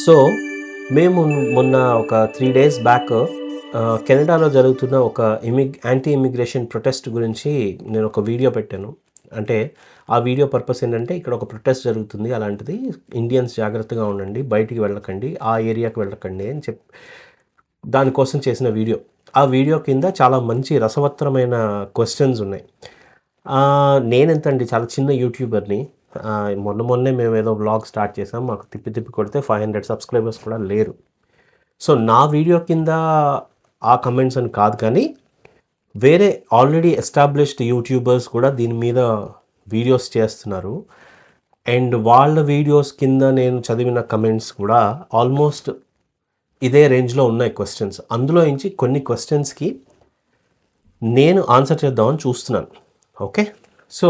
So మేము మొన్న ఒక త్రీ డేస్ బ్యాక్ కెనడాలో జరుగుతున్న ఒక ఇమిగ్ యాంటీ ఇమిగ్రేషన్ ప్రొటెస్ట్ గురించి నేను ఒక వీడియో పెట్టాను. అంటే ఆ వీడియో పర్పస్ ఏంటంటే ఇక్కడ ఒక ప్రొటెస్ట్ జరుగుతుంది. అలాంటిది ఇండియన్స్ జాగ్రత్తగా ఉండండి బయటికి వెళ్ళకండి ఆ ఏరియాకి వెళ్ళకండి అని చెప్పి దానికోసం చేసిన వీడియో. ఆ వీడియో కింద చాలా మంచి రసవత్తరమైన క్వశ్చన్స్ ఉన్నాయి. నేనెంతండి చాలా చిన్న యూట్యూబర్ని మొన్న మొన్నే మేము ఏదో బ్లాగ్ స్టార్ట్ చేసాం. మాకు తిప్పి తిప్పి కొడితే ఫైవ్ హండ్రెడ్ సబ్స్క్రైబర్స్ కూడా లేరు. సో నా వీడియో కింద ఆ కమెంట్స్ అని కాదు కానీ వేరే ఆల్రెడీ ఎస్టాబ్లిష్డ్ యూట్యూబర్స్ కూడా దీని మీద వీడియోస్ చేస్తున్నారు. అండ్ వాళ్ళ వీడియోస్ కింద నేను చదివిన కమెంట్స్ కూడా ఆల్మోస్ట్ ఇదే రేంజ్లో ఉన్నాయి క్వశ్చన్స్ అందులో నుంచి కొన్ని క్వశ్చన్స్కి నేను ఆన్సర్ చేద్దామని చూస్తున్నాను. ఓకే సో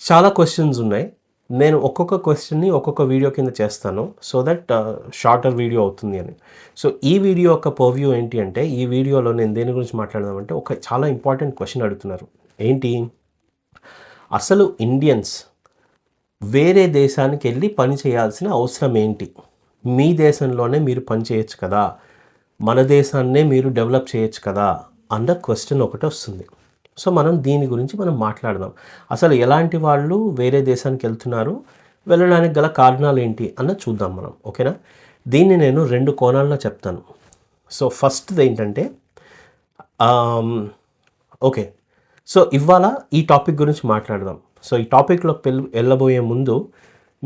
చాలా క్వశ్చన్స్ ఉన్నాయి. నేను ఒక్కొక్క క్వశ్చన్ని ఒక్కొక్క వీడియో కింద చేస్తాను. సో దట్ షార్టర్ వీడియో అవుతుంది అని. సో ఈ వీడియో యొక్క పర్వ్యూ ఏంటి అంటే ఈ వీడియోలో నేను దేని గురించి మాట్లాడదామంటే ఒక చాలా ఇంపార్టెంట్ క్వశ్చన్ అడుగుతున్నారు. ఏంటి? అసలు ఇండియన్స్ వేరే దేశానికి వెళ్ళి పని చేయాల్సిన అవసరం ఏంటి? మీ దేశంలోనే మీరు పని చేయొచ్చు కదా? మన దేశాన్నే మీరు డెవలప్ చేయొచ్చు కదా? అన్న క్వశ్చన్ ఒకటి వస్తుంది. సో మనం దీని గురించి మనం మాట్లాడదాం. అసలు ఎలాంటి వాళ్ళు వేరే దేశానికి వెళ్తున్నారు? వెళ్ళడానికి గల కారణాలు ఏంటి అన్న చూద్దాం మనం. ఓకేనా? దీన్ని నేను రెండు కోణాల్లో చెప్తాను. సో ఫస్ట్ది ఏంటంటే ఓకే. సో ఇవాళ ఈ టాపిక్ గురించి మాట్లాడదాం. సో ఈ టాపిక్లో పెళ్ళి వెళ్ళబోయే ముందు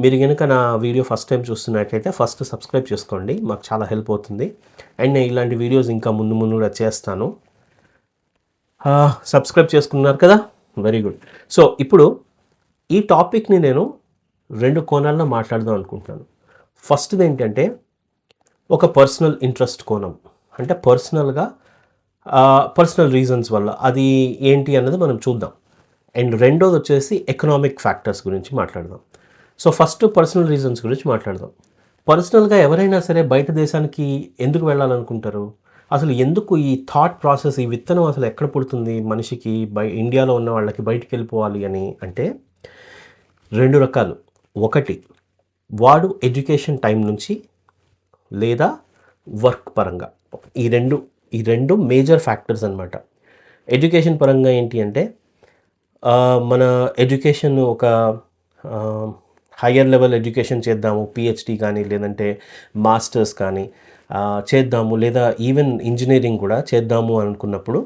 మీరు కనుక నా వీడియో ఫస్ట్ టైం చూస్తున్నట్లయితే ఫస్ట్ సబ్స్క్రైబ్ చేసుకోండి. మాకు చాలా హెల్ప్ అవుతుంది. అండ్ నేను ఇలాంటి వీడియోస్ ఇంకా ముందు ముందు కూడా చేస్తాను. సబ్స్క్రైబ్ చేసుకున్నారు కదా? వెరీ గుడ్ సో ఇప్పుడు ఈ టాపిక్ని నేను రెండు కోణాల్లో మాట్లాడదాం అనుకుంటున్నాను. ఫస్ట్ది ఏంటంటే ఒక పర్సనల్ ఇంట్రెస్ట్ కోణం. అంటే పర్సనల్గా పర్సనల్ రీజన్స్ వల్ల అది ఏంటి అన్నది మనం చూద్దాం. అండ్ రెండోది వచ్చేసి ఎకనామిక్ ఫ్యాక్టర్స్ గురించి మాట్లాడదాం. సో ఫస్ట్ పర్సనల్ రీజన్స్ గురించి మాట్లాడదాం. పర్సనల్గా ఎవరైనా సరే బయట దేశానికి ఎందుకు వెళ్ళాలనుకుంటారు? అసలు ఎందుకు ఈ థాట్ ప్రాసెస్ ఈ విత్తనం అసలు ఎక్కడ పుడుతుంది? మనిషికి బై ఇండియాలో ఉన్న వాళ్ళకి బయటికి వెళ్ళిపోవాలి అని అంటే రెండు రకాలు. ఒకటి వాడు ఎడ్యుకేషన్ టైం నుంచి లేదా వర్క్ పరంగా. ఈ రెండు ఈ రెండు మేజర్ ఫ్యాక్టర్స్ అన్నమాట. ఎడ్యుకేషన్ పరంగా ఏంటి అంటే మన ఎడ్యుకేషన్ ఒక హయ్యర్ లెవెల్ ఎడ్యుకేషన్ చేద్దాము పిహెచ్డి కానీ లేదంటే మాస్టర్స్ కానీ. చేద్దాము లేదా ఈవెన్ ఇంజనీరింగ్ కూడా చేద్దాము అనుకున్నప్పుడు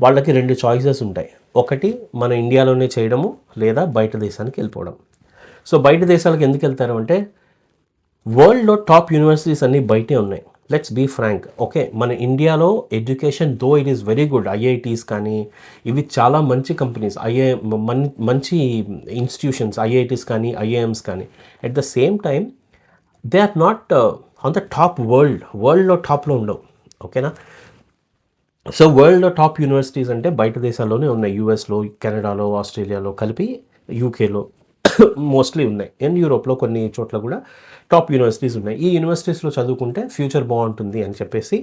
వాళ్ళకి రెండు చాయిసెస్ ఉంటాయి. ఒకటి మన ఇండియాలోనే చేయడము లేదా బయట దేశానికి వెళ్ళిపోవడం. సో బయట దేశాలకు ఎందుకు వెళ్తారు అంటే వరల్డ్లో టాప్ యూనివర్సిటీస్ అన్నీ బయటే ఉన్నాయి. లెట్స్ బీ ఫ్రాంక్ ఓకే మన ఇండియాలో education though it is very good IITs కానీ ఇవి చాలా మంచి కంపెనీస్ ఐఏ మన్ మంచి ఇన్స్టిట్యూషన్స్ ఐఐటీస్ కానీ ఐఏఎమ్స్ కానీ. At the same time they are not on the top world వరల్డ్లో టాప్లో ఉండవు ఓకేనా? సో వరల్డ్లో టాప్ యూనివర్సిటీస్ అంటే బయట దేశాల్లోనే ఉన్నాయి యూఎస్లో కెనడాలో ఆస్ట్రేలియాలో కలిపి యూకేలో మోస్ట్లీ ఉన్నాయి. అండ్ యూరోప్లో కొన్ని చోట్ల కూడా టాప్ యూనివర్సిటీస్ ఉన్నాయి. ఈ యూనివర్సిటీస్లో చదువుకుంటే ఫ్యూచర్ బాగుంటుంది అని చెప్పేసి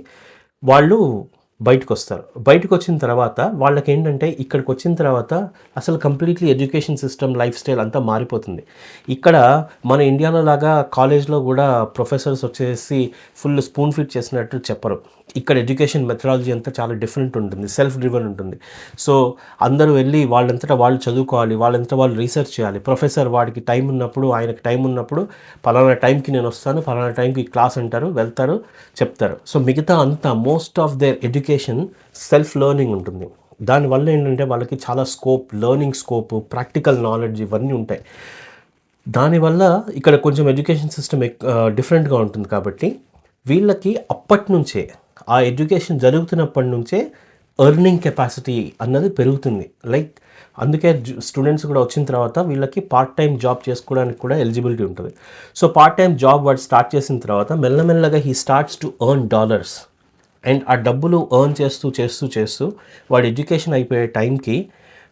వాళ్ళు బయటకు వస్తారు బయటకు వచ్చిన తర్వాత వాళ్ళకి ఏంటంటే ఇక్కడికి వచ్చిన తర్వాత అసలు completely education system life style అంతా మారిపోతుంది. ఇక్కడ మన ఇండియాలో లాగా కాలేజ్లో కూడా ప్రొఫెసర్స్ వచ్చేసి ఫుల్ స్పూన్ ఫిట్ చేసినట్టు చెప్పరు. ఇక్కడ ఎడ్యుకేషన్ మెథడాలజీ అంతా చాలా డిఫరెంట్ ఉంటుంది సెల్ఫ్ డ్రివెన్ ఉంటుంది. సో అందరూ వెళ్ళి వాళ్ళంతటా వాళ్ళు చదువుకోవాలి వాళ్ళంతటా వాళ్ళు రీసెర్చ్ చేయాలి. ప్రొఫెసర్ వాడికి టైం ఉన్నప్పుడు ఆయనకి టైం ఉన్నప్పుడు పలానా టైంకి నేను వస్తాను పలానా టైంకి క్లాస్ అంటారు వెళ్తారు చెప్తారు. సో మిగతా అంతా most of their education self learning ఉంటుంది దానివల్ల ఏంటంటే వాళ్ళకి చాలా scope learning scope practical knowledge ఇవన్నీ ఉంటాయి. దానివల్ల ఇక్కడ కొంచెం ఎడ్యుకేషన్ సిస్టమ్ డిఫరెంట్గా ఉంటుంది కాబట్టి వీళ్ళకి అప్పటి నుంచే ఆ ఎడ్యుకేషన్ జరుగుతున్నప్పటి నుంచే ఎర్నింగ్ కెపాసిటీ అన్నది పెరుగుతుంది. లైక్ అందుకే స్టూడెంట్స్ కూడా వచ్చిన తర్వాత వీళ్ళకి పార్ట్ టైం జాబ్ చేసుకోవడానికి కూడా ఎలిజిబిలిటీ ఉంటుంది. సో పార్ట్ టైం జాబ్ వాడు స్టార్ట్ చేసిన తర్వాత మెల్లమెల్లగా he starts to earn dollars. And ఆ డబ్బులు ఎర్న్ చేస్తూ చేస్తూ చేస్తూ వాడి ఎడ్యుకేషన్ అయిపోయే టైంకి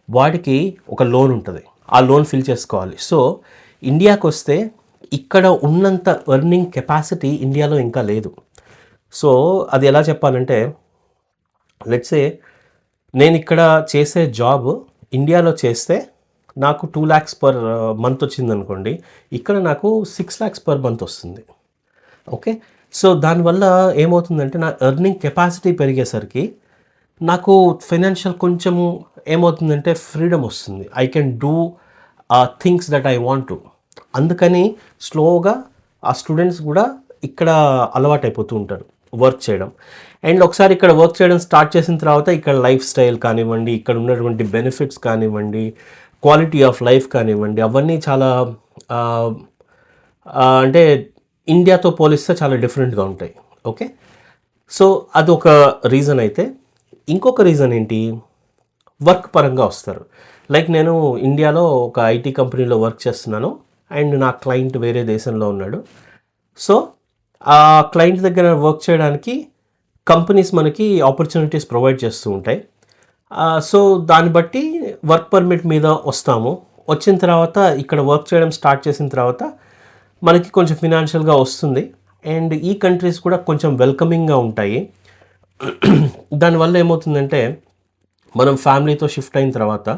వాడికి ఒక లోన్ ఉంటుంది. ఆ లోన్ ఫిల్ చేసుకోవాలి. సో ఇండియాకి వస్తే ఇక్కడ ఉన్నంత ఎర్నింగ్ కెపాసిటీ ఇండియాలో ఇంకా లేదు. సో అది ఎలా చెప్పాలంటే లెట్సే నేను ఇక్కడ చేసే జాబ్ ఇండియాలో చేస్తే నాకు two lakhs per month uh, వచ్చింది అనుకోండి ఇక్కడ నాకు సిక్స్ ల్యాక్స్ పర్ మంత్ వస్తుంది. ఓకే సో దానివల్ల ఏమవుతుందంటే నా ఎర్నింగ్ కెపాసిటీ పెరిగేసరికి నాకు ఫైనాన్షియల్ కొంచెం ఏమవుతుందంటే ఫ్రీడమ్ వస్తుంది. I can do things that I want to అందుకని స్లోగా ఆ స్టూడెంట్స్ కూడా ఇక్కడ అలవాటు అయిపోతూ ఉంటారు వర్క్ చేయడం. అండ్ ఒకసారి ఇక్కడ వర్క్ చేయడం స్టార్ట్ చేసిన తర్వాత ఇక్కడ లైఫ్ స్టైల్ కానివ్వండి ఇక్కడ ఉన్నటువంటి బెనిఫిట్స్ కానివ్వండి క్వాలిటీ ఆఫ్ లైఫ్ కానివ్వండి అవన్నీ చాలా uh, uh, అంటే ఇండియాతో పోలిస్తే చాలా డిఫరెంట్గా ఉంటాయి. ఓకే? సో అదొక రీజన్ అయితే. ఇంకొక రీజన్ ఏంటి? వర్క్ పరంగా వస్తారు. లైక్ నేను ఇండియాలో ఒక ఐటీ కంపెనీలో వర్క్ చేస్తున్నాను. అండ్ నా క్లయింట్ వేరే దేశంలో ఉన్నాడు. సో ఆ క్లయింట్ దగ్గర వర్క్ చేయడానికి కంపెనీస్ మనకి ఆపర్చునిటీస్ ప్రొవైడ్ చేస్తూ ఉంటాయి. సో దాన్ని బట్టి వర్క్ పర్మిట్ మీద వస్తాము. వచ్చిన తర్వాత ఇక్కడ వర్క్ చేయడం స్టార్ట్ చేసిన తర్వాత మనకి కొంచెం ఫినాన్షియల్గా వస్తుంది. అండ్ ఈ కంట్రీస్ కూడా కొంచెం వెల్కమింగ్గా ఉంటాయి. దానివల్ల ఏమవుతుందంటే మనం ఫ్యామిలీతో షిఫ్ట్ అయిన తర్వాత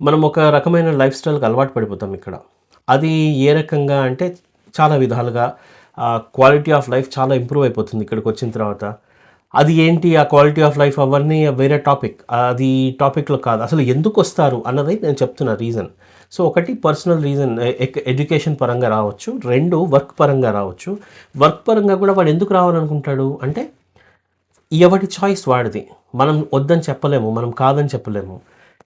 మనం ఒక రకమైన లైఫ్ స్టైల్కి అలవాటు పడిపోతాం ఇక్కడ. అది ఏ రకంగా అంటే చాలా విధాలుగా క్వాలిటీ ఆఫ్ లైఫ్ చాలా ఇంప్రూవ్ అయిపోతుంది ఇక్కడికి వచ్చిన తర్వాత. అది ఏంటి? ఆ క్వాలిటీ ఆఫ్ లైఫ్ అవన్నీ వేరే టాపిక్ అది టాపిక్లో కాదు. అసలు ఎందుకు వస్తారు అన్నది నేను చెప్తున్నా రీజన్ సో ఒకటి పర్సనల్ రీజన్ ఎడ్యుకేషన్ పరంగా రావచ్చు. రెండు వర్క్ పరంగా రావచ్చు. వర్క్ పరంగా కూడా వాడు ఎందుకు రావాలనుకుంటాడు? అంటే ఎవరి చాయిస్ వాడిది. మనం వద్దని చెప్పలేము మనం కాదని చెప్పలేము.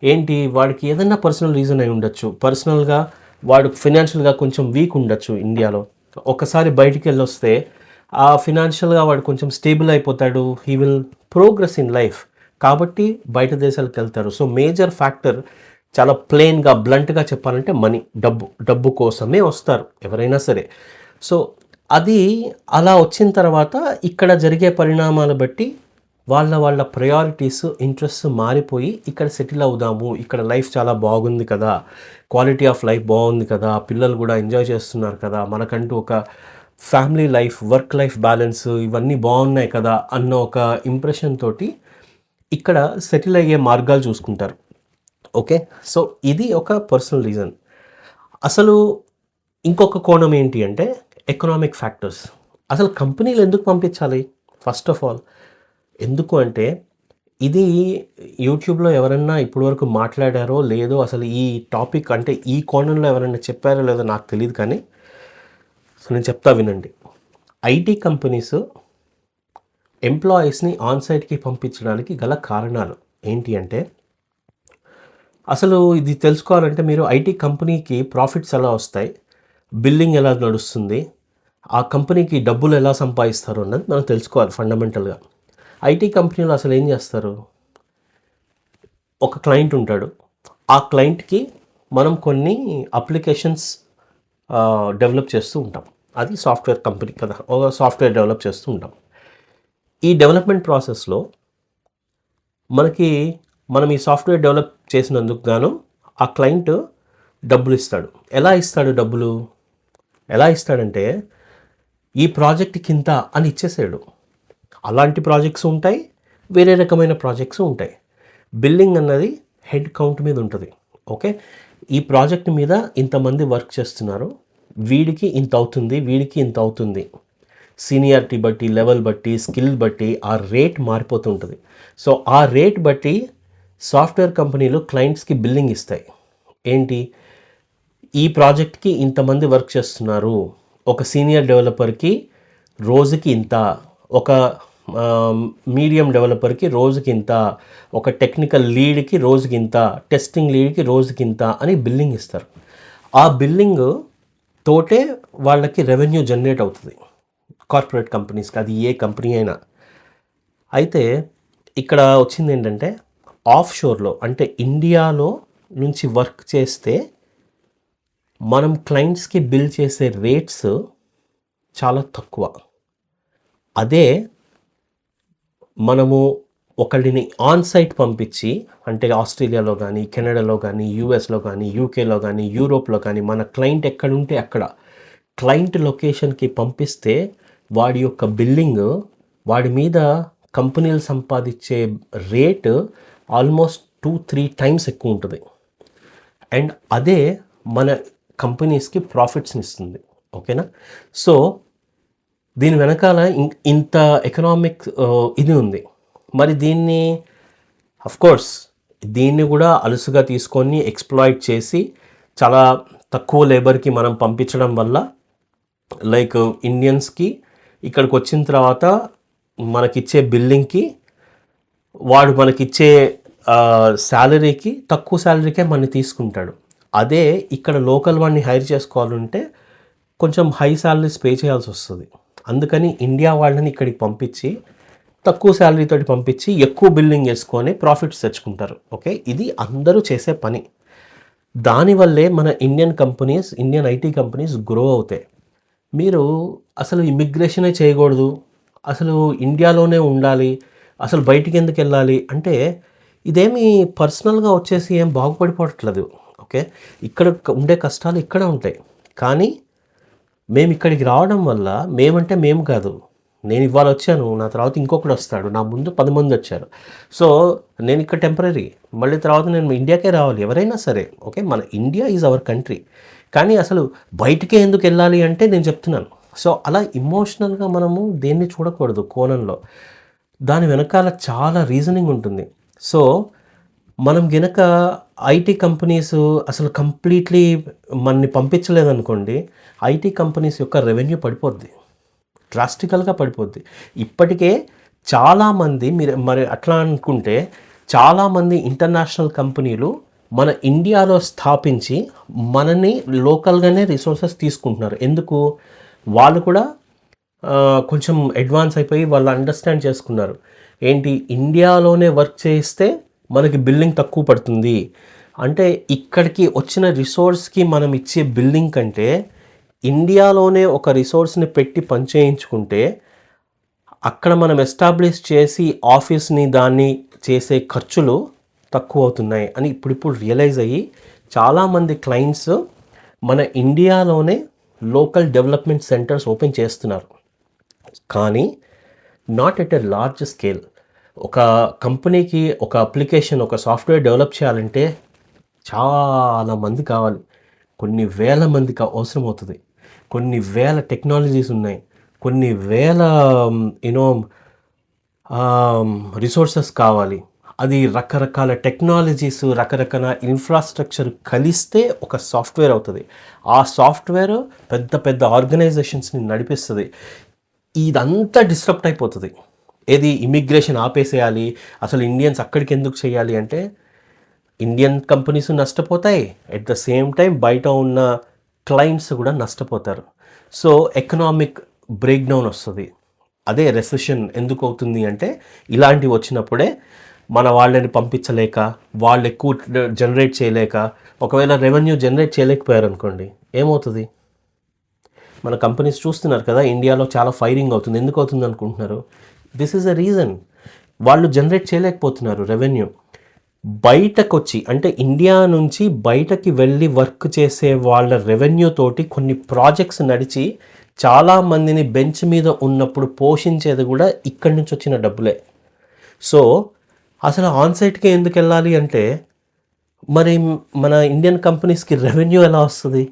ఏంటి? వాడికి ఏదైనా పర్సనల్ రీజన్ అయి ఉండొచ్చు. పర్సనల్గా వాడు ఫినాన్షియల్గా కొంచెం వీక్ ఉండొచ్చు ఇండియాలో. ఒకసారి బయటికి వెళ్ళి వస్తే ఆ ఫినాన్షియల్గా వాడు కొంచెం స్టేబుల్ అయిపోతాడు. He will progress in life. కాబట్టి బయట దేశాలకు వెళ్తారు. సో మేజర్ ఫ్యాక్టర్ చాలా ప్లెయిన్గా బ్లంట్గా చెప్పాలంటే మనీ డబ్బు డబ్బు కోసమే వస్తారు ఎవరైనా సరే. సో అది అలా వచ్చిన తర్వాత ఇక్కడ జరిగే పరిణామాలు బట్టి వాళ్ళ వాళ్ళ ప్రయారిటీస్ ఇంట్రెస్ట్ మారిపోయి ఇక్కడ సెటిల్ అవుదాము ఇక్కడ లైఫ్ చాలా బాగుంది కదా క్వాలిటీ ఆఫ్ లైఫ్ బాగుంది కదా పిల్లలు కూడా ఎంజాయ్ చేస్తున్నారు కదా మనకంటూ ఒక family life work life balance ఇవన్నీ బాగున్నాయి కదా అన్న ఒక ఇంప్రెషన్ తోటి ఇక్కడ సెటిల్ అయ్యే మార్గాలు చూసుకుంటారు. ఓకే? సో ఇది ఒక పర్సనల్ రీజన్. అసలు ఇంకొక కోణం ఏంటి అంటే ఎకనామిక్ ఫ్యాక్టర్స్. అసలు కంపెనీలు ఎందుకు పంపించాలి? ఫస్ట్ ఆఫ్ ఆల్ ఎందుకు అంటే ఇది యూట్యూబ్లో ఎవరన్నా ఇప్పటివరకు మాట్లాడారో లేదో అసలు ఈ టాపిక్ అంటే ఈ కోణంలో ఎవరైనా చెప్పారో లేదో నాకు తెలియదు కానీ సో నేను చెప్తా వినండి. ఐటీ కంపెనీస్ ఎంప్లాయీస్ని ఆన్సైట్కి పంపించడానికి గల కారణాలు ఏంటి అంటే అసలు ఇది తెలుసుకోవాలంటే మీరు ఐటీ కంపెనీకి ప్రాఫిట్స్ ఎలా వస్తాయి? బిల్లింగ్ ఎలా నడుస్తుంది? ఆ కంపెనీకి డబ్బులు ఎలా సంపాదిస్తారు అన్నది మనం తెలుసుకోవాలి ఫండమెంటల్గా. ఐటీ కంపెనీలు అసలు ఏం చేస్తారు? ఒక క్లయింట్ ఉంటాడు. ఆ క్లయింట్కి మనం కొన్ని అప్లికేషన్స్ డెవలప్ చేస్తూ ఉంటాం. అది సాఫ్ట్వేర్ కంపెనీ కదా. ఒక సాఫ్ట్వేర్ డెవలప్ చేస్తూ ఉంటాం. ఈ డెవలప్మెంట్ ప్రాసెస్లో మనకి మనం ఈ సాఫ్ట్వేర్ డెవలప్ చేసినందుకు గాను ఆ క్లయింట్ డబ్బులు ఇస్తాడు. ఎలా ఇస్తాడు డబ్బులు? ఎలా ఇస్తాడంటే ఈ ప్రాజెక్ట్ కింద అని ఇచ్చేసాడు. అలాంటి ప్రాజెక్ట్స్ ఉంటాయి వేరే రకమైన ప్రాజెక్ట్స్ ఉంటాయి. బిల్లింగ్ అన్నది హెడ్ కౌంట్ మీద ఉంటుంది ఓకే? ఈ ప్రాజెక్ట్ మీద ఇంతమంది వర్క్ చేస్తున్నారు వీడికి ఇంత అవుతుంది వీడికి ఇంత అవుతుంది. సీనియారిటీ బట్టి లెవెల్ బట్టి స్కిల్ బట్టి ఆ రేట్ మారిపోతుంటుంది సో ఆ రేట్ బట్టి సాఫ్ట్వేర్ కంపెనీలు క్లయింట్స్కి బిల్లింగ్ ఇస్తాయి. ఏంటి? ఈ ప్రాజెక్ట్కి ఇంతమంది వర్క్ చేస్తున్నారు. ఒక సీనియర్ డెవలపర్కి రోజుకి ఇంత ఒక మీడియం డెవలపర్కి రోజుకి ఇంత ఒక టెక్నికల్ లీడ్కి రోజుకి ఇంత టెస్టింగ్ లీడ్కి రోజుకి ఇంత అని బిల్లింగ్ ఇస్తారు. ఆ బిల్లింగ్ తోటే వాళ్ళకి రెవెన్యూ జనరేట్ అవుతుంది. కార్పొరేట్ కంపెనీస్కి అది ఏ కంపెనీ అయినా. అయితే ఇక్కడ వచ్చింది ఏంటంటే ఆఫ్ షోర్లో అంటే ఇండియాలో నుంచి వర్క్ చేస్తే మనం క్లయింట్స్కి బిల్ చేసే రేట్స్ చాలా తక్కువ. అదే మనము ఒకళ్ళని ఆన్ సైట్ పంపించి అంటే ఆస్ట్రేలియాలో కానీ కెనడాలో కానీ యూఎస్లో కానీ యూకేలో కానీ యూరోప్లో కానీ మన క్లయింట్ ఎక్కడుంటే అక్కడ క్లయింట్ లొకేషన్కి పంపిస్తే వాడి యొక్క బిల్లింగ్ వాడి మీద కంపెనీలు సంపాదించే rate almost two three times ఎక్కువ ఉంటుంది. అండ్ అదే మన కంపెనీస్కి ప్రాఫిట్స్ని ఇస్తుంది. ఓకేనా? సో దీని వెనకాల ఇంత ఎకనామిక్ ఇది ఉంది. మరి దీన్ని కోర్స్ దీన్ని కూడా అలుసుగా తీసుకొని ఎక్స్ప్లాయిట్ చేసి చాలా తక్కువ లేబర్కి మనం పంపించడం వల్ల లైక్ ఇండియన్స్కి ఇక్కడికి వచ్చిన తర్వాత మనకిచ్చే బిల్లింగ్కి వాడు మనకిచ్చే శాలరీకి తక్కువ శాలరీకే మనని తీసుకుంటాడు. అదే ఇక్కడ లోకల్ వాడిని హైర్ చేసుకోవాలంటే కొంచెం హై శాలరీస్ పే చేయాల్సి వస్తుంది. అందుకని ఇండియా వాళ్ళని ఇక్కడికి పంపించి తక్కువ శాలరీతో పంపించి ఎక్కువ బిల్లింగ్ వేసుకొని ప్రాఫిట్స్ తెచ్చుకుంటారు. ఓకే? ఇది అందరూ చేసే పని. దానివల్లే మన Indian companies Indian IT companies grow అవుతాయి. మీరు అసలు ఇమిగ్రేషనే చేయకూడదు. అసలు ఇండియాలోనే ఉండాలి. అసలు బయటికి ఎందుకు వెళ్ళాలి? అంటే ఇదేమి పర్సనల్గా వచ్చేసి ఏం బాగుపడిపోవట్లేదు. ఓకే? ఇక్కడ ఉండే కష్టాలు ఇక్కడ ఉంటాయి. కానీ మేము ఇక్కడికి రావడం వల్ల మేమంటే మేము కాదు. నేను ఇవాళ వచ్చాను నా తర్వాత ఇంకొకడు వస్తాడు నా ముందు పది మంది వచ్చారు. సో నేను ఇక్కడ టెంపరీ మళ్ళీ తర్వాత నేను ఇండియాకే రావాలి ఎవరైనా సరే. ఓకే? మన ఇండియా ఈజ్ అవర్ కంట్రీ. కానీ అసలు బయటకే ఎందుకు వెళ్ళాలి అంటే నేను చెప్తున్నాను. సో అలా ఇమోషనల్గా మనము దేన్ని చూడకూడదు కోణంలో. దాని వెనకాల చాలా రీజనింగ్ ఉంటుంది. సో మనం గనక ఐటీ కంపెనీస్ అసలు కంప్లీట్లీ మనని పంపించలేదనుకోండి ఐటీ కంపెనీస్ యొక్క రెవెన్యూ పడిపోద్ది. డ్రాస్టికల్గా పడిపోద్ది. ఇప్పటికే చాలామంది మీరు మరి అట్లా అనుకుంటే చాలామంది ఇంటర్నేషనల్ కంపెనీలు మన ఇండియాలో స్థాపించి మనని లోకల్గానే రిసోర్సెస్ తీసుకుంటున్నారు. ఎందుకు? వాళ్ళు కూడా కొంచెం అడ్వాన్స్ అయిపోయి వాళ్ళు అండర్స్టాండ్ చేసుకున్నారు. ఏంటి ఇండియాలోనే వర్క్ చేస్తే మనకి బిల్లింగ్ తక్కువ పడుతుంది. అంటే ఇక్కడికి వచ్చిన రిసోర్స్కి మనం ఇచ్చే బిల్లింగ్ కంటే ఇండియాలోనే ఒక రిసోర్స్ని పెట్టి పనిచేయించుకుంటే అక్కడ మనం ఎస్టాబ్లిష్ చేసి ఆఫీస్ని దాన్ని చేసే ఖర్చులు తక్కువ అవుతున్నాయి అని ఇప్పుడిప్పుడు రియలైజ్ అయ్యి చాలామంది క్లయింట్స్ మన ఇండియాలోనే లోకల్ డెవలప్మెంట్ సెంటర్స్ ఓపెన్ చేస్తున్నారు. కానీ not at a large scale ఒక కంపెనీకి ఒక అప్లికేషన్ ఒక సాఫ్ట్వేర్ డెవలప్ చేయాలంటే చాలా మంది కావాలి. కొన్ని వేల మందికి అవసరం అవుతుంది కొన్ని వేల టెక్నాలజీస్ ఉన్నాయి. కొన్ని వేల యూనో రిసోర్సెస్ కావాలి. అది రకరకాల టెక్నాలజీస్ రకరకాల ఇన్ఫ్రాస్ట్రక్చర్ కలిస్తే ఒక సాఫ్ట్వేర్ అవుతుంది. ఆ సాఫ్ట్వేర్ పెద్ద పెద్ద ఆర్గనైజేషన్స్ని నడిపిస్తుంది. ఇదంతా డిస్టర్బ్ అయిపోతుంది. ఏది ఇమిగ్రేషన్ ఆపేసేయాలి అసలు ఇండియన్స్ అక్కడికి ఎందుకు చేయాలి అంటే ఇండియన్ కంపెనీస్ నష్టపోతాయి. ఎట్ ద సేమ్ టైం బయట ఉన్న క్లయింట్స్ కూడా నష్టపోతారు. సో ఎకనామిక్ బ్రేక్ డౌన్ వస్తుంది. అదే రెసెషన్ ఎందుకు అవుతుంది అంటే ఇలాంటివి వచ్చినప్పుడే మన వాళ్ళని పంపించలేక వాళ్ళు ఎక్కువ జనరేట్ చేయలేక ఒకవేళ రెవెన్యూ జనరేట్ చేయలేకపోయారు అనుకోండి ఏమవుతుంది? మన కంపెనీస్ చూస్తున్నారు కదా ఇండియాలో చాలా ఫైరింగ్ అవుతుంది. ఎందుకు అవుతుంది అనుకుంటున్నారు? దిస్ ఈజ్ అ రీజన్ వాళ్ళు జనరేట్ చేయలేకపోతున్నారు రెవెన్యూ బయటకొచ్చి అంటే ఇండియా నుంచి బయటకి వెళ్ళి వర్క్ చేసే వాళ్ళ రెవెన్యూ తోటి కొన్ని ప్రాజెక్ట్స్ నడిచి చాలామందిని బెంచ్ మీద ఉన్నప్పుడు పోషించేది కూడా ఇక్కడి నుంచి వచ్చిన డబ్బులే. సో అసలు ఆన్సైట్కి ఎందుకు వెళ్ళాలి అంటే మరి మన ఇండియన్ కంపెనీస్కి రెవెన్యూ ఎలా వస్తుంది?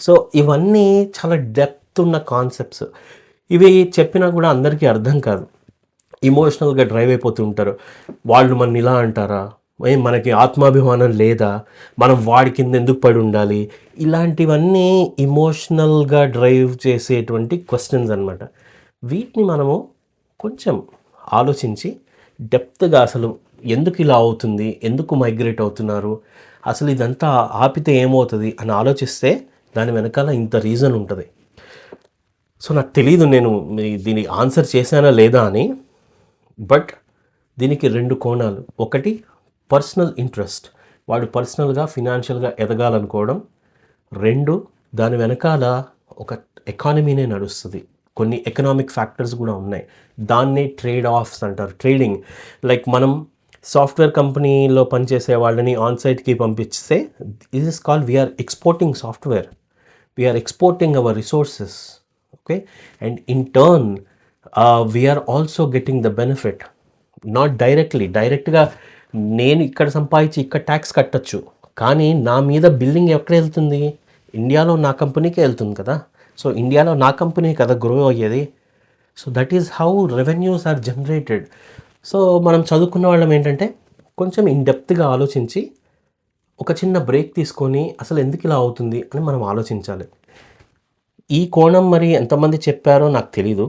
సో ఇవన్నీ చాలా డెప్త్ ఉన్న కాన్సెప్ట్స్ ఇవి చెప్పినా కూడా అందరికీ అర్థం కాదు. ఇమోషనల్గా డ్రైవ్ అయిపోతూ ఉంటారు. వాళ్ళు మన ఇలా అంటారా? ఏం మనకి ఆత్మాభిమానం లేదా? మనం వాడి కింద ఎందుకు పడి ఉండాలి? ఇలాంటివన్నీ ఇమోషనల్గా డ్రైవ్ చేసేటువంటి క్వశ్చన్స్ అనమాట వీటిని మనము కొంచెం ఆలోచించి డెప్త్గా అసలు ఎందుకు ఇలా అవుతుంది? ఎందుకు మైగ్రేట్ అవుతున్నారు? అసలు ఇదంతా ఆపితే ఏమవుతుంది? అని ఆలోచిస్తే దాని వెనకాల ఇంత రీజన్ ఉంటుంది. సో నాకు తెలియదు నేను మీ- దీనికి ఆన్సర్ చేశానా లేదా అని. బట్ దీనికి రెండు కోణాలు. ఒకటి పర్సనల్ ఇంట్రెస్ట్ వాడు పర్సనల్గా ఫినాన్షియల్గా ఎదగాలనుకోవడం. రెండు దాని వెనకాల ఒక ఎకానమీనే నడుస్తుంది. కొన్ని ఎకనామిక్ ఫ్యాక్టర్స్ కూడా ఉన్నాయి. దాన్నే ట్రేడ్ ఆఫ్స్ అంటారు. ట్రేడింగ్ లైక్ మనం సాఫ్ట్వేర్ కంపెనీలో పనిచేసే వాళ్ళని ఆన్సైట్కి పంపిస్తే this is call we are exporting software we are exporting our resources okay and in turn we are also getting the benefit not directly డైరెక్ట్గా నేను ఇక్కడ సంపాదించి ఇక్కడ ట్యాక్స్ కట్టచ్చు. కానీ నా మీద బిల్లింగ్ ఎక్కడ వెళ్తుంది? ఇండియాలో నా కంపెనీకే వెళ్తుంది కదా. సో ఇండియాలో నా కంపెనీ కదా గ్రో అయ్యేది. So that is how revenues are generated so మనం చదువుకున్న వాళ్ళం ఏంటంటే కొంచెం ఇన్ డెప్త్గా ఆలోచించి ఒక చిన్న బ్రేక్ తీసుకొని అసలు ఎందుకు ఇలా అవుతుంది అని మనం ఆలోచించాలి. ఈ కోణం మరి ఎంతమంది చెప్పారో నాకు తెలీదు.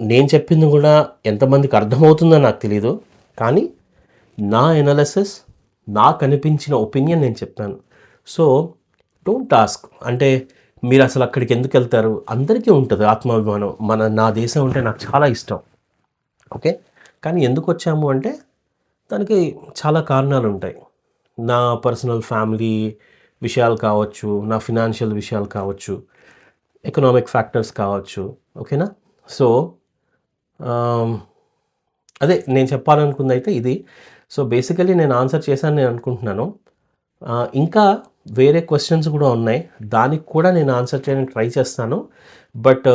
నేను చెప్పింది కూడా ఎంతమందికి అర్థమవుతుందో నాకు తెలీదు. కానీ నా ఎనాలిసిస్ నాకు అనిపించిన ఒపీనియన్ నేను చెప్పాను. సో డోంట్ టాస్క్ అంటే మీరు అసలు అక్కడికి ఎందుకు వెళ్తారు? అందరికీ ఉంటుంది ఆత్మాభిమానం. మన నా దేశం అంటే నాకు చాలా ఇష్టం. ఓకే కానీ ఎందుకు వచ్చాము అంటే దానికి చాలా కారణాలు ఉంటాయి. నా పర్సనల్ ఫ్యామిలీ విషయాలు కావచ్చు నా ఫినాన్షియల్ విషయాలు కావచ్చు ఎకనామిక్ ఫ్యాక్టర్స్ కావచ్చు ఓకేనా? సో అదే నేను చెప్పాలనుకుంది అయితే ఇది. సో బేసికలీ నేను ఆన్సర్ చేశాను నేను అనుకుంటున్నాను. ఇంకా వేరే క్వశ్చన్స్ కూడా ఉన్నాయి. దానికి కూడా నేను ఆన్సర్ చేయడానికి ట్రై చేస్తాను. బట్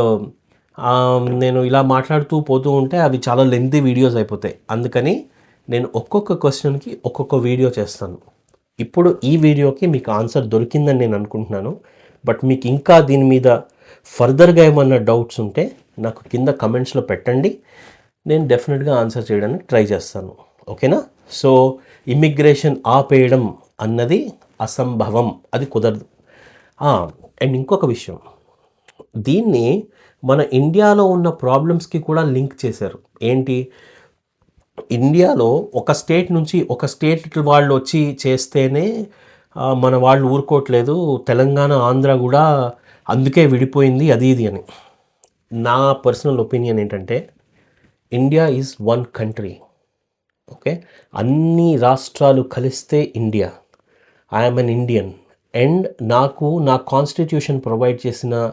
నేను ఇలా మాట్లాడుతూ పోతూ ఉంటే అవి చాలా లెంతీ వీడియోస్ అయిపోతాయి. అందుకని నేను ఒక్కొక్క క్వశ్చన్కి ఒక్కొక్క వీడియో చేస్తాను. ఇప్పుడు ఈ వీడియోకి మీకు ఆన్సర్ దొరికిందని నేను అనుకుంటున్నాను. బట్ మీకు ఇంకా దీని మీద ఫర్దర్గా ఏమన్నా డౌట్స్ ఉంటే నాకు కింద కమెంట్స్లో పెట్టండి. నేను డెఫినెట్గా ఆన్సర్ చేయడానికి ట్రై చేస్తాను. ఓకేనా? సో ఇమ్మిగ్రేషన్ ఆపేయడం అన్నది అసంభవం. అది కుదరదు. అండ్ ఇంకొక విషయం. దీన్ని మన ఇండియాలో ఉన్న ప్రాబ్లమ్స్కి కూడా లింక్ చేశారు. ఏంటి? ఇండియాలో ఒక స్టేట్ నుంచి ఒక స్టేట్ వాళ్ళు వచ్చి చేస్తేనే మన వాళ్ళు ఊరుకోవట్లేదు. తెలంగాణ ఆంధ్ర కూడా అందుకే విడిపోయింది అది ఇది అని. నా పర్సనల్ ఒపీనియన్ ఏంటంటే India is one country. Okay? అన్ని రాష్ట్రాలు కలిస్తే India. I'm an Indian. And నాకు నా కాన్స్టిట్యూషన్ ప్రొవైడ్ చేసిన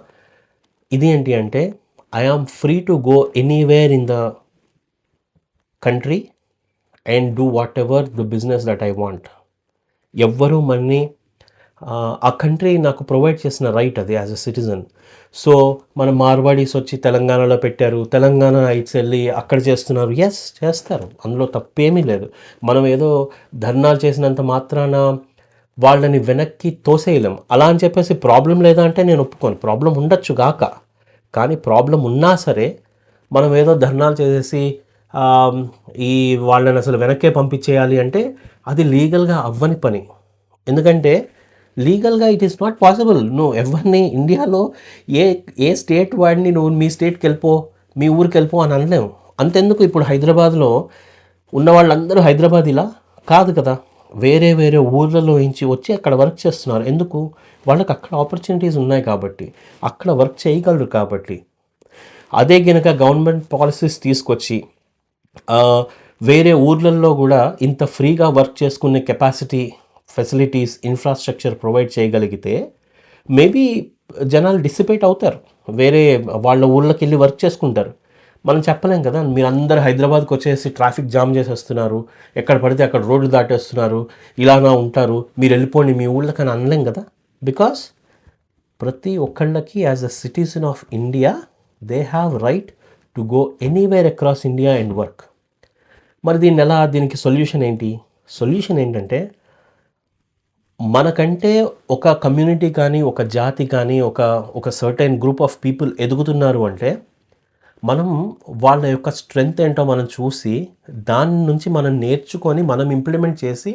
ఇది ఏంటి అంటే I free to go anywhere in the country and do whatever the business that I want ఎవ్వరూ మనని ఆ, కంట్రీ నాకు ప్రొవైడ్ చేసిన రైట్ అది యాజ్ అ సిటిజన్ సో మన మార్వాడీస్ వచ్చి తెలంగాణలో పెట్టారు తెలంగాణ ఇట్స్ వెళ్ళి అక్కడ చేస్తున్నారు. ఎస్ చేస్తారు. అందులో తప్పేమీ లేదు. మనం ఏదో ధర్నాలు చేసినంత మాత్రాన వాళ్ళని వెనక్కి తోసేయలేం. అలా అని చెప్పేసి ప్రాబ్లం లేదా అంటే నేను ఒప్పుకోను. ప్రాబ్లం ఉండొచ్చు గాక. కానీ ప్రాబ్లం ఉన్నా సరే మనం ఏదో ధర్నాలు చేసేసి ఈ వాళ్ళని అసలు వెనక్కే పంపించేయాలి అంటే అది లీగల్గా అవ్వని పని. ఎందుకంటే లీగల్గా ఇట్ ఈస్ నాట్ పాసిబుల్ నువ్వు ఎవరిని ఇండియాలో ఏ ఏ స్టేట్ వాడిని నువ్వు మీ స్టేట్కి వెళ్ళిపో మీ ఊరికి వెళ్ళిపో అని అనలేము. అంతెందుకు ఇప్పుడు హైదరాబాద్లో ఉన్న వాళ్ళందరూ హైదరాబాద్ ఇలా? కాదు కదా. వేరే వేరే ఊర్లలో నుంచి వచ్చి అక్కడ వర్క్ చేస్తున్నారు. ఎందుకు? వాళ్ళకి అక్కడ ఆపర్చునిటీస్ ఉన్నాయి కాబట్టి. అక్కడ వర్క్ చేయగలరు కాబట్టి. అదే గనక గవర్నమెంట్ పాలసీస్ తీసుకొచ్చి వేరే ఊర్లలో కూడా ఇంత ఫ్రీగా వర్క్ చేసుకునే కెపాసిటీ ఫెసిలిటీస్ ఇన్ఫ్రాస్ట్రక్చర్ ప్రొవైడ్ చేయగలిగితే మేబీ జనాలు డిసిపేట్ అవుతారు. వేరే వాళ్ళ ఊళ్ళకి వెళ్ళి వర్క్ చేసుకుంటారు. మనం చెప్పలేం కదా మీరు అందరు హైదరాబాద్కి వచ్చేసి ట్రాఫిక్ జామ్ చేసేస్తున్నారు. ఎక్కడ పడితే అక్కడ రోడ్లు దాటేస్తున్నారు. ఇలానా ఉంటారు. మీరు వెళ్ళిపోండి మీ ఊళ్ళకని అనలేం కదా. బికాస్ ప్రతి ఒక్కళ్ళకి as a citizen of India they have right to go anywhere across India and work మరి దీన్ని ఎలా? దీనికి సొల్యూషన్ ఏంటి? సొల్యూషన్ ఏంటంటే మనకంటే ఒక కమ్యూనిటీ కానీ ఒక జాతి కానీ ఒక ఒక సర్టైన్ గ్రూప్ ఆఫ్ పీపుల్ ఎదుగుతున్నారు అంటే మనం వాళ్ళ యొక్క స్ట్రెంగ్త్ ఏంటో మనం చూసి దాని నుంచి మనం నేర్చుకొని మనం ఇంప్లిమెంట్ చేసి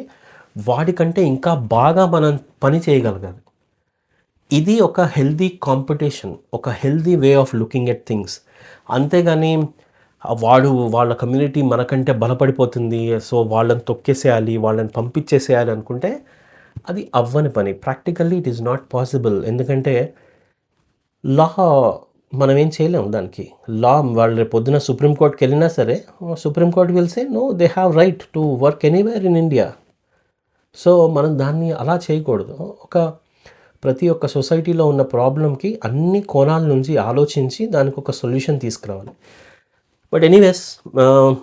వాడికంటే ఇంకా బాగా మనం పని చేయగలగాలి. ఇది ఒక హెల్దీ కాంపిటీషన్ ఒక healthy way of looking at things అంతేగాని వాడు వాళ్ళ కమ్యూనిటీ మనకంటే బలపడిపోతుంది సో వాళ్ళని తొక్కేసేయాలి వాళ్ళని పంపించేసేయాలి అనుకుంటే అది అవ్వని పని. Practically it is not possible ఎందుకంటే లా మనం ఏం చేయలేము దానికి. లా వాళ్ళు రేపు పొద్దున సుప్రీంకోర్టుకి వెళ్ళినా సరే సుప్రీంకోర్టు వెళ్తే no they have right to work anywhere in India so మనం దాన్ని అలా చేయకూడదు. ఒక ప్రతి ఒక్క సొసైటీలో ఉన్న ప్రాబ్లంకి అన్ని కోణాల నుంచి ఆలోచించి దానికి ఒక సొల్యూషన్ తీసుకురావాలి. బట్ ఎనీవేస్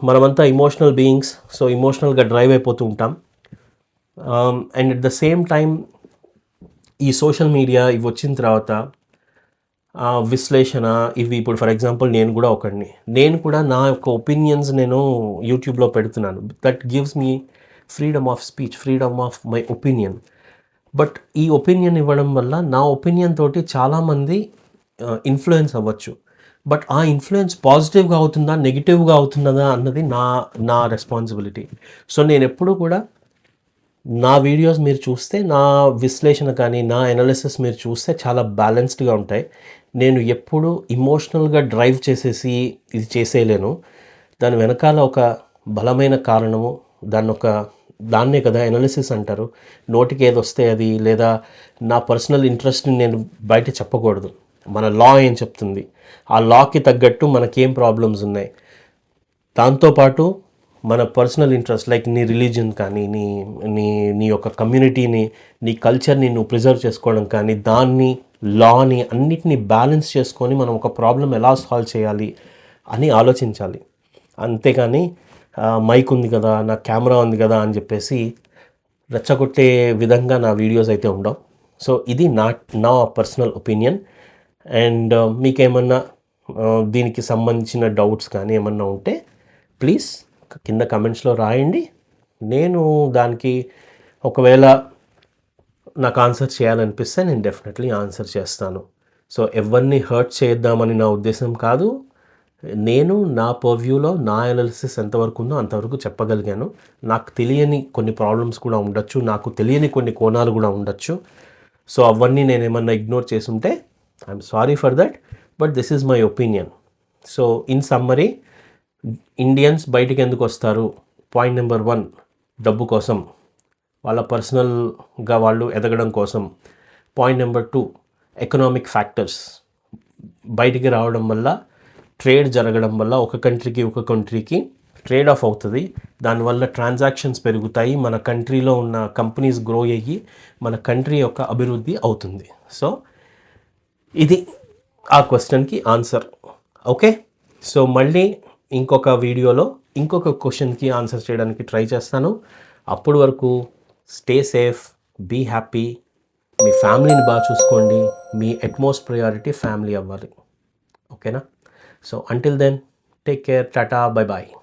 మనమంతా ఇమోషనల్ బీయింగ్స్ సో ఇమోషనల్గా డ్రైవ్ అయిపోతూ ఉంటాం. And at the same time ఈ సోషల్ మీడియా ఇవి వచ్చిన తర్వాత విశ్లేషణ ఇవి ఇప్పుడు ఫర్ ఎగ్జాంపుల్ నేను కూడా ఒకడిని. నేను కూడా నా యొక్క ఒపీనియన్స్ నేను యూట్యూబ్లో పెడుతున్నాను. That gives me freedom of speech freedom of my opinion but ఈ ఒపీనియన్ ఇవ్వడం వల్ల నా ఒపీనియన్ తోటి చాలామంది ఇన్ఫ్లుయెన్స్ అవ్వచ్చు. బట్ ఆ ఇన్ఫ్లుయెన్స్ పాజిటివ్గా అవుతుందా నెగిటివ్గా అవుతున్నదా అన్నది నా నా రెస్పాన్సిబిలిటీ. సో నేను ఎప్పుడూ కూడా నా వీడియోస్ మీరు చూస్తే నా విశ్లేషణ కానీ నా ఎనాలిసిస్ మీరు చూస్తే చాలా బ్యాలెన్స్డ్గా ఉంటాయి. నేను ఎప్పుడు ఇమోషనల్గా డ్రైవ్ చేసేసి ఇది చేసేయలేను. దాని వెనకాల ఒక బలమైన కారణము దాని ఒక దాన్నే కదా ఎనాలిసిస్ అంటారు. నోటికి ఏది వస్తే అది లేదా నా పర్సనల్ ఇంట్రెస్ట్ని నేను బయట చెప్పకూడదు. మన లా ఏం చెప్తుంది? ఆ లాకి తగ్గట్టు మనకేం ప్రాబ్లమ్స్ ఉన్నాయి? దాంతోపాటు మన పర్సనల్ ఇంట్రెస్ట్ లైక్ నీ రిలీజన్ కానీ నీ నీ నీ యొక్క కమ్యూనిటీని నీ కల్చర్ని నువ్వు ప్రిజర్వ్ చేసుకోవడం కానీ దాన్ని లాని అన్నిటినీ బ్యాలెన్స్ చేసుకొని మనం ఒక ప్రాబ్లం ఎలా సాల్వ్ చేయాలి అని ఆలోచించాలి. అంతేగాని మైక్ ఉంది కదా నా కెమెరా ఉంది కదా అని చెప్పేసి రెచ్చగొట్టే విధంగా నా వీడియోస్ అయితే ఉండవు. సో ఇది నా నా పర్సనల్ ఒపీనియన్. అండ్ మీకేమన్నా దీనికి సంబంధించిన డౌట్స్ కానీ ఏమన్నా ఉంటే ప్లీజ్ కింద కమెంట్స్లో రాయండి. నేను దానికి ఒకవేళ నాకు ఆన్సర్ చేయాలనిపిస్తే నేను డెఫినెట్లీ ఆన్సర్ చేస్తాను. సో ఎవరిని హర్ట్ చేద్దామని నా ఉద్దేశం కాదు. నేను నా పర్వ్యూలో నా అనాలిసిస్ ఎంతవరకు ఉందో అంతవరకు చెప్పగలిగాను. నాకు తెలియని కొన్ని ప్రాబ్లమ్స్ కూడా ఉండొచ్చు నాకు తెలియని కొన్ని కోణాలు కూడా ఉండొచ్చు. సో అవన్నీ నేను ఏమన్నా ఇగ్నోర్ చేసుంటే I'm sorry for that but this is my opinion so in summary Indians బయటికి ఎందుకు వస్తారు? పాయింట్ నెంబర్ వన్ డబ్బు కోసం. వాళ్ళ పర్సనల్గా వాళ్ళు ఎదగడం కోసం. Point number two economic factors బయటికి రావడం వల్ల ట్రేడ్ జరగడం వల్ల ఒక కంట్రీకి ఒక కంట్రీకి ట్రేడ్ ఆఫ్ అవుతుంది. దానివల్ల ట్రాన్సాక్షన్స్ పెరుగుతాయి. మన కంట్రీలో ఉన్న కంపెనీస్ గ్రో అయ్యి మన కంట్రీ యొక్క అభివృద్ధి అవుతుంది. సో ఇది ఆ క్వశ్చన్కి ఆన్సర్ ఓకే సో మళ్ళీ ఇంకొక వీడియోలో ఇంకొక క్వశ్చన్కి ఆన్సర్ చేయడానికి ట్రై చేస్తాను. అప్పటి వరకు స్టే సేఫ్ బీ హ్యాపీ మీ ఫ్యామిలీని బాగా చూసుకోండి. మీ అట్మోస్ట్ ప్రయారిటీ ఫ్యామిలీ అవ్వాలి. ఓకేనా So until then, take care, tata, bye bye.